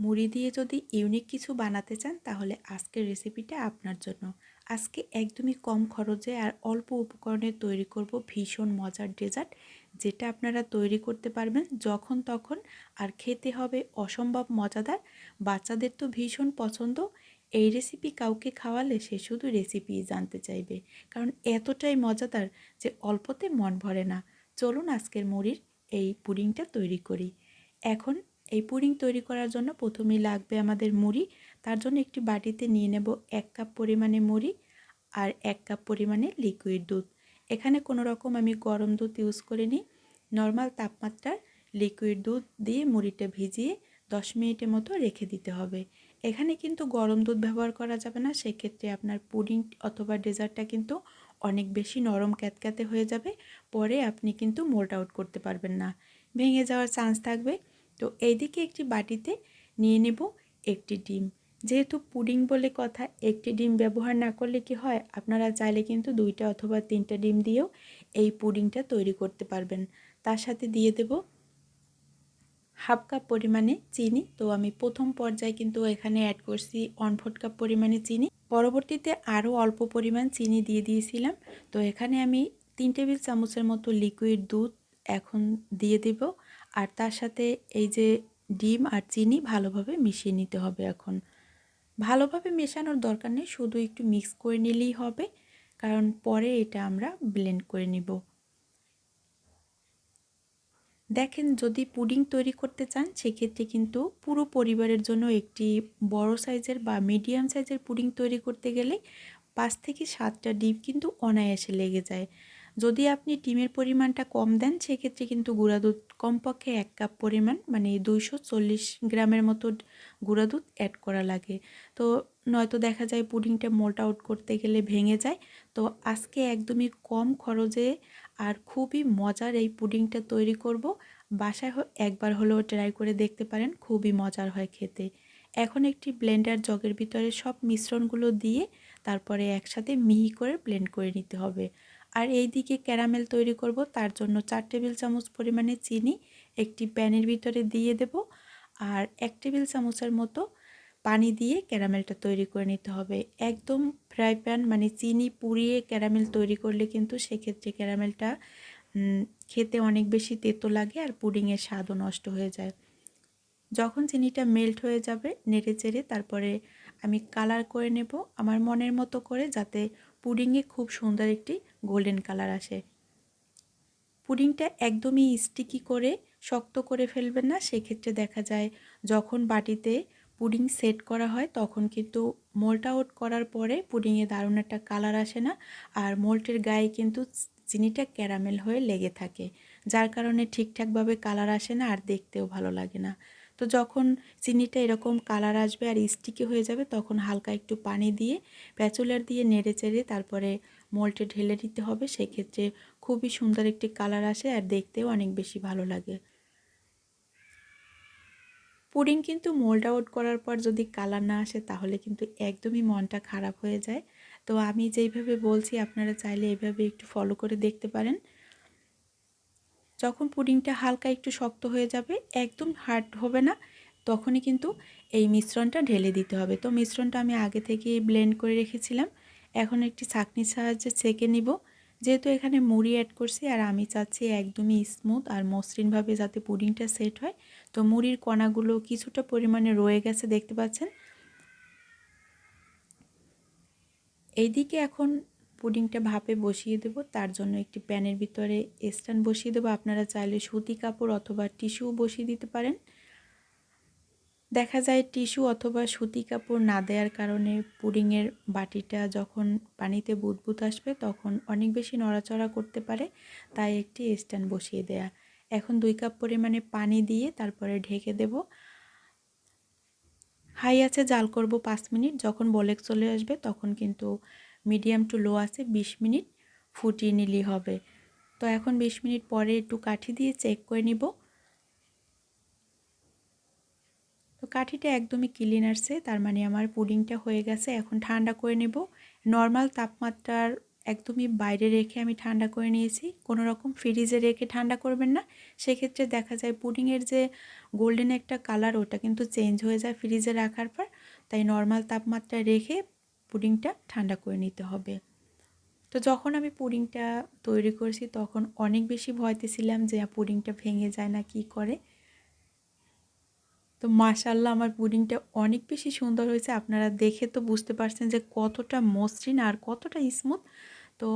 মুড়ি দিয়ে যদি ইউনিক কিছু বানাতে চান, তাহলে আজকের রেসিপিটা আপনার জন্য। আজকে একদমই কম খরচে আর অল্প উপকরণে তৈরি করব ভীষণ মজার ডেজার্ট যেটা আপনারা তৈরি করতে পারবেন যখন তখন। আর খেতে হবে অসম্ভব মজাদার, বাচ্চাদের তো ভীষণ পছন্দ। এই রেসিপি কাউকে খাওয়ালে সে শুধু রেসিপি জানতে চাইবে। কারণ এতটাই মজাদার যে অল্পতে মন ভরে না। চলুন আজকের মুড়ির এই পুডিংটা তৈরি করি। এখন এই পুডিং তৈরি করার জন্য প্রথমেই লাগবে আমাদের মুড়ি। তার জন্য একটি বাটিতে নিয়ে নেব এক কাপ পরিমাণে মুড়ি আর এক কাপ পরিমাণে লিকুইড দুধ। এখানে কোনো রকম আমি গরম দুধ ইউজ করিনি। নর্মাল তাপমাত্রার লিকুইড দুধ দিয়ে মুড়িটা ভিজিয়ে দশ মিনিটের মতো রেখে দিতে হবে। এখানে কিন্তু গরম দুধ ব্যবহার করা যাবে না, সেক্ষেত্রে আপনার পুডিং অথবা ডেজার্টটা কিন্তু অনেক বেশি নরম ক্যাতক্যাতে হয়ে যাবে। পরে আপনি কিন্তু মোল্ট আউট করতে পারবেন না। ভেঙে যাওয়ার চান্স থাকবে। তো এইদিকে একটি বাটিতে নিয়ে নেব একটি ডিম। যেহেতু পুডিং বলে কথা, একটি ডিম ব্যবহার না করলে কি হয়? আপনারা চাইলে কিন্তু দুইটা অথবা তিনটা ডিম দিয়েও এই পুডিংটা তৈরি করতে পারবেন। তার সাথে দিয়ে দেব হাফ কাপ পরিমাণে চিনি। তো আমি প্রথম পর্যায়ে কিন্তু এখানে অ্যাড করছি ওয়ান ফোর্থ কাপ পরিমাণে চিনি। পরবর্তীতে আরও অল্প পরিমাণ চিনি দিয়ে দিয়েছিলাম। তো এখানে আমি তিন টেবিল চামচের মতো লিকুইড দুধ এখন দিয়ে দেব। আর তার সাথে এই যে ডিম আর চিনি ভালোভাবে মিশিয়ে নিতে হবে এখন। ভালোভাবে মেশানোর দরকার নেই, শুধু একটু মিক্স করে নিলেই হবে, কারণ পরে এটা আমরা ব্লেন্ড করে নিব। দেখেন, যদি পুডিং তৈরি করতে চান, সেক্ষেত্রে কিন্তু পুরো পরিবারের জন্য একটি বড় সাইজের বা মিডিয়াম সাইজের পুডিং তৈরি করতে গেলে পাঁচ থেকে সাতটা ডিম কিন্তু অনায়াসে লেগে যায়। যদি আপনি ডিমের পরিমাণটা কম দেন, সেক্ষেত্রে কিন্তু গুঁড়া দুধ কমপক্ষে এক কাপ পরিমাণ মানে দুইশো চল্লিশ গ্রামের মতো গুঁড়া দুধ অ্যাড করা লাগে। তো নয়তো দেখা যায় পুডিংটা মোল্ট আউট করতে গেলে ভেঙে যায়। তো আজকে একদমই কম খরচে আর খুবই মজার এই পুডিংটা তৈরি করব। বাসায় একবার হলেও ট্রাই করে দেখতে পারেন, খুবই মজার হয় খেতে। এখন একটি ব্লেন্ডার জগের ভিতরে সব মিশ্রণগুলো দিয়ে তারপরে একসাথে মিহি করে ব্লেন্ড করে নিতে হবে। আর এই দিকে ক্যারামেল তৈরি করব। তার জন্য চার টেবিল চামচ পরিমাণে চিনি, একটি প্যানের ভিতরে দিয়ে দেব আর এক টেবিল চামচের মতো পানি দিয়ে ক্যারামেলটা তৈরি করে নিতে হবে। একদম ফ্রাই প্যান মানে চিনি পুড়িয়ে ক্যারামেল তৈরি করলে কিন্তু সেক্ষেত্রে ক্যারামেলটা খেতে অনেক বেশি তেতো লাগে আর পুডিংয়ের স্বাদও নষ্ট হয়ে যায়। যখন চিনিটা মেল্ট হয়ে যাবে, নেড়ে চেড়ে তারপরে আমি কালার করে নেব। আমার মনের মতো করে যাতে পুডিংয়ে খুব সুন্দর একটি গোল্ডেন কালার আসে। পুডিংটা একদমই স্টিকি করে, শক্ত করে ফেলবেন না, সেক্ষেত্রে দেখা যায় যখন বাটিতে পুডিং সেট করা হয়, তখন কিন্তু মোল্ট আউট করার পরে পুডিংয়ে দারুণ একটা কালার আসে না, আর মোল্টের গায়ে কিন্তু চিনিটা ক্যারামেল হয়ে লেগে থাকে, যার কারণে ঠিকঠাকভাবে কালার আসে না, আর দেখতেও ভালো লাগে না। তো যখন চিনিটা এরকম কালার আসবে আর স্টিকি হয়ে যাবে, তখন হালকা একটু পানি দিয়ে প্যাচুলার দিয়ে নেড়ে চেড়ে তারপরে মোল্টে ঢেলে দিতে হবে। সেক্ষেত্রে খুবই সুন্দর একটি কালার আসে আর দেখতেও অনেক বেশি ভালো লাগে। পুডিং কিন্তু মোল্ড আউট করার পর যদি কালার না আসে, তাহলে কিন্তু একদমই মনটা খারাপ হয়ে যায়। তো আমি যেইভাবে বলছি, আপনারা চাইলে এইভাবে একটু ফলো করে দেখতে পারেন। যখন পুডিংটা হালকা একটু শক্ত হয়ে যাবে, একদম হার্ড হবে না, তখনই কিন্তু এই মিশ্রণটা ঢেলে দিতে হবে। তো মিশ্রণটা আমি আগে থেকে ব্লেন্ড করে রেখেছিলাম। এখন একটি ছাঁকনির সাহায্যে ছেঁকে নিব। যেহেতু এখানে মুড়ি অ্যাড করছি আর আমি চাচ্ছি একদমই স্মুথ আর মসৃণভাবে যাতে পুডিংটা সেট হয়। তো মুড়ির কণাগুলো কিছুটা পরিমাণে রয়ে গেছে, দেখতে পাচ্ছেন? এইদিকে এখন পুডিংটা ভাপে বসিয়ে দেব। তার জন্য একটি প্যানের ভিতরে স্ট্যান্ড বসিয়ে দেবো। আপনারা চাইলে সুতি কাপড় অথবা টিস্যু বসিয়ে দিতে পারেন। দেখা যায় টিস্যু অথবা সুতি কাপড় না দেওয়ার কারণে পুডিংয়ের বাটিটা যখন পানিতে বুদবুদ আসবে, তখন অনেক বেশি নড়াচড়া করতে পারে। তাই একটি স্ট্যান্ড বসিয়ে দেয়া। এখন দুই কাপ পরিমাণে পানি দিয়ে তারপরে ঢেকে দেব। হাই আছে, জাল করব পাঁচ মিনিট। যখন বলেক চলে আসবে, তখন কিন্তু মিডিয়াম টু লো আছে, বিশ মিনিট ফুটিয়ে নিলেই হবে। তো এখন বিশ মিনিট পরে একটু কাঠি দিয়ে চেক করে নিব। তো কাঠিটা একদমই ক্লিন আসছে, তার মানে আমার পুডিংটা হয়ে গেছে। এখন ঠান্ডা করে নেব। নর্মাল তাপমাত্রার একদমই বাইরে রেখে আমি ঠান্ডা করে নিয়েছি। কোনো রকম ফ্রিজে রেখে ঠান্ডা করবেন না। সেক্ষেত্রে দেখা যায় পুডিংয়ের যে গোল্ডেন একটা কালার ওটা কিন্তু চেঞ্জ হয়ে যায় ফ্রিজে রাখার পর। তাই নর্মাল তাপমাত্রায় রেখে পুডিংটা ঠান্ডা করে নিতে হবে। তো যখন আমি পুডিংটা তৈরি করেছি, তখন অনেক বেশি ভয়তে ছিলাম যে পুডিংটা ভেঙে যায় না, কি করে? তো মাশাল্লাহ আমার পুডিংটা অনেক বেশি সুন্দর হয়েছে। আপনারা দেখে তো বুঝতে পারছেন যে কতটা মসৃণ আর কতটা স্মুথ। তো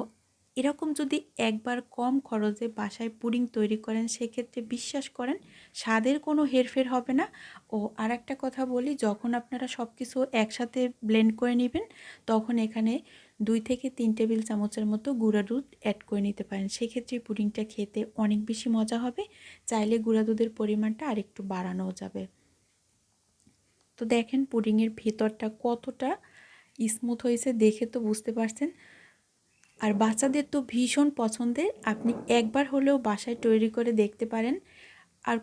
এরকম যদি একবার কম খরচে বাসায় পুডিং তৈরি করেন, সেক্ষেত্রে বিশ্বাস করেন স্বাদের কোনো হেরফের হবে না। ও আর একটা কথা বলি, যখন আপনারা সব কিছু একসাথে ব্লেন্ড করে নেবেন, তখন এখানে দুই থেকে তিন টেবিল চামচের মতো গুঁড়া দুধ অ্যাড করে নিতে পারেন। সেক্ষেত্রে পুডিংটা খেতে অনেক বেশি মজা হবে। চাইলে গুঁড়া দুধের পরিমাণটা আরেকটু বাড়ানোও যাবে। তো দেখেন পুডিংয়ের ভেতরটা কতটা স্মুথ হয়েছে, দেখে তো বুঝতে পারছেন। আর বাচ্চাদের তো ভীষণ পছন্দের, আপনি একবার হলেও বাসায় তৈরি করে দেখতে পারেন। আর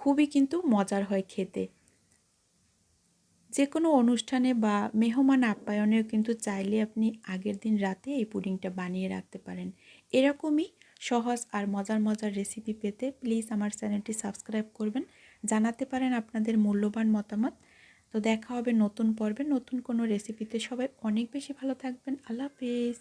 খুবই কিন্তু মজার হয় খেতে। যে কোনো অনুষ্ঠানে বা মেহমান আপ্যায়নেও কিন্তু চাইলে আপনি আগের দিন রাতে এই পুডিংটা বানিয়ে রাখতে পারেন। এরকমই সহজ আর মজার মজার রেসিপি পেতে প্লিজ আমার চ্যানেলটি সাবস্ক্রাইব করবেন। জানাতে পারেন আপনাদের মূল্যবান মতামত। তো দেখা হবে নতুন পর্বে, নতুন কোনো রেসিপিতে সবাই অনেক বেশি ভালো থাকবেন। আল্লাহ হাফিজ।